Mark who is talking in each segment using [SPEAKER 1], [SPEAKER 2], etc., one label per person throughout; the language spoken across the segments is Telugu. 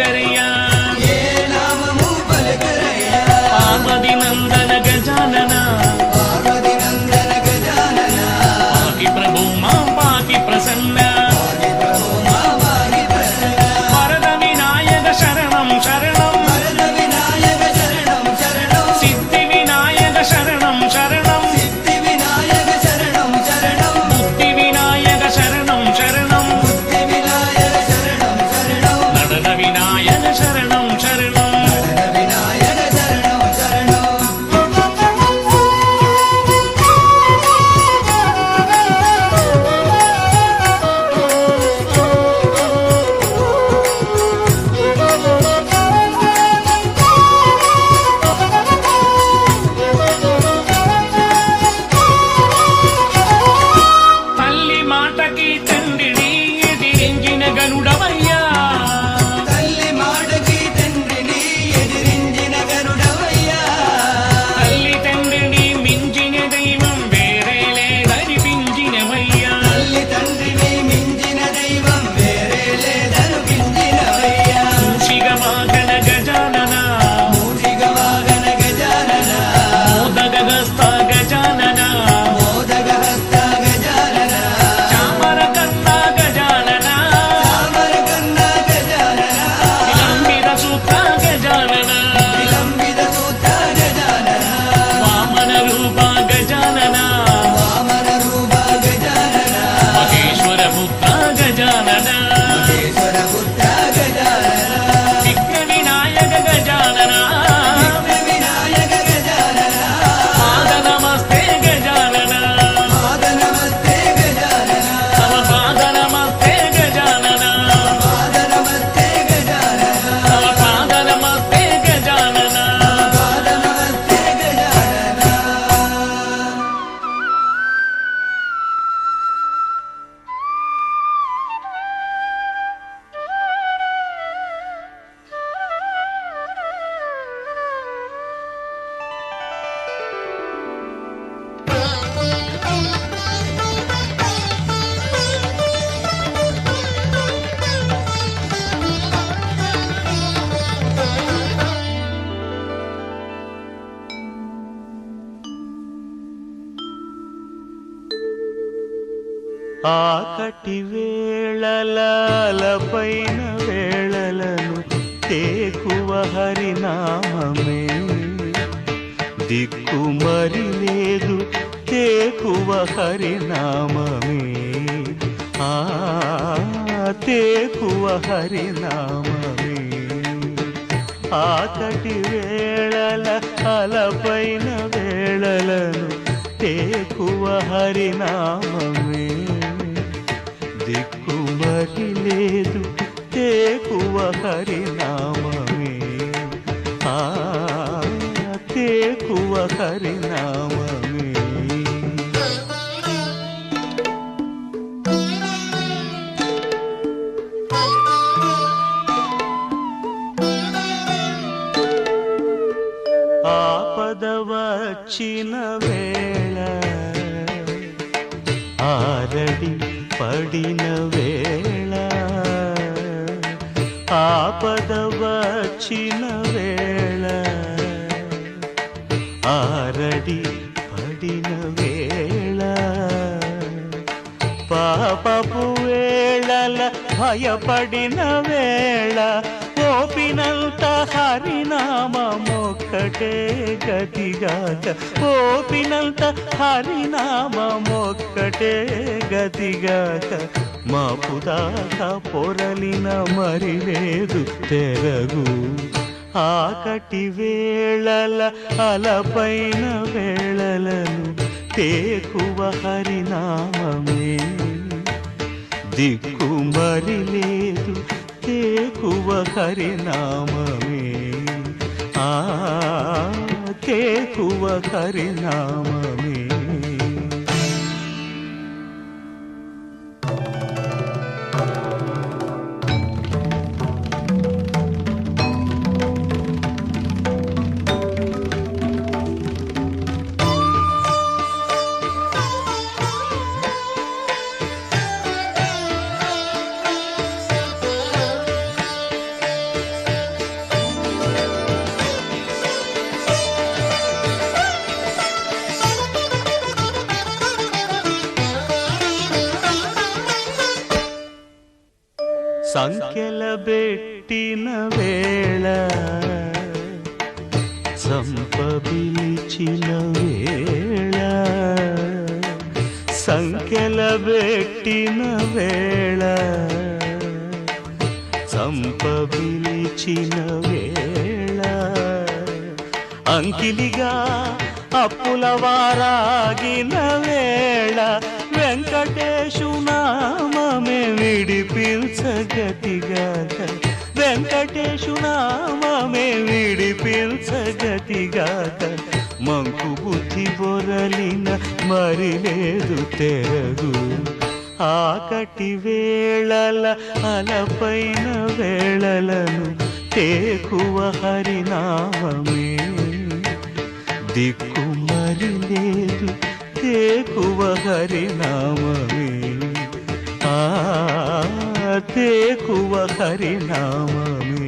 [SPEAKER 1] करिया
[SPEAKER 2] ఆకటి వేళల పైన వేళలను తేకువ హరినామమే. దిక్కు మరి లేదు తేకువ హరినామమే. ఆ తేకువ హరినామమే. ఆకటి వేళల అలపైన వేళలను తేకువ హరినామమే. దిక్కు లేదు తేకువ హరినామే ఆ తేకువ హరినామే ఆపద వచ్చిన వేళ ఆరడి పడిన వేళ. ఆపద వచ్చిన వేళ ఆరడి పడిన వేళ పాపపు వేళల భయపడిన వేళ ఓపినంత హరినామొక్కటే గతిగాక ఓపినంత హరినామొక్కటే గతిగాక మాపుదాకా పొరలిన మరి లేదు తెరగు. ఆకటి వేళల అలపైన వేళలను తేకువ హరినామే దిక్కు మరి లేదు తేకువ హరినామే ఆ తేకువ హరినామే సంఖ్యల పెట్టిన వేళ సంపబిలిచిన వేళ సంఖ్యల పెట్టిన వేళ సంపబిలిచిన వేళ. అంకిలిగా అప్పుల వారాగిన వేళ వెంకటేశునా విడిపిల్చగతిగాక. వెంకటేశు నామమే విడిపిల్చగతిగాక. మంకు బుద్ధి బొరలిన మరి లేదు తెరగు. ఆకటి వేళల అలపైన వేళలను తేకువ హరినామే దిక్కు మరి లేదు తేకువ హరినామే ఆ తేకువ హరినామమే.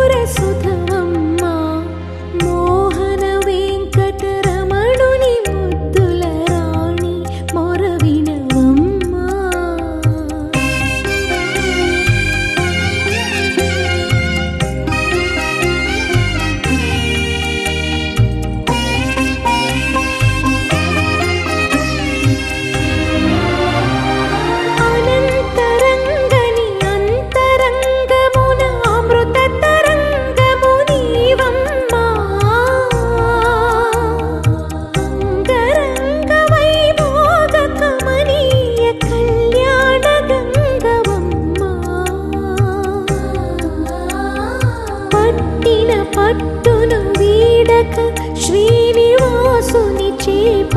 [SPEAKER 3] eres శ్రీనివాసుని చేప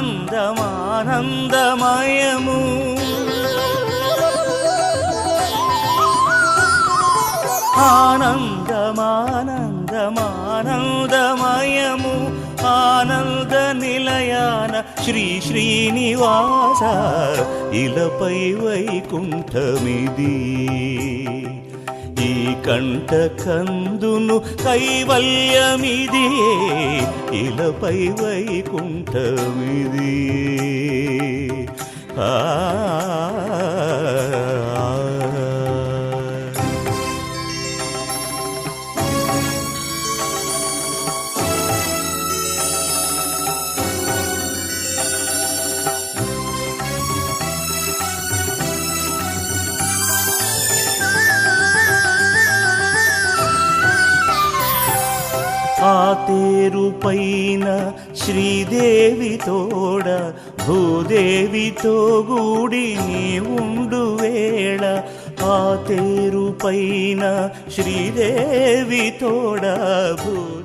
[SPEAKER 3] ఆనందమానందమయము.
[SPEAKER 2] ఆనందమానందమానందమయము. ఆనంద నిలయాన శ్రీ శ్రీనివాస ఇలపై వైకుంఠమిది. ఈ కంట కందును కైవల్యమిది ఇలపై వైకుంఠమిది. ఆ శ్రీదేవి తోడ భూదేవితో గూడి నీ ఉండు వేళ. ఆ తేరు పైన శ్రీదేవి తోడ భూదేవి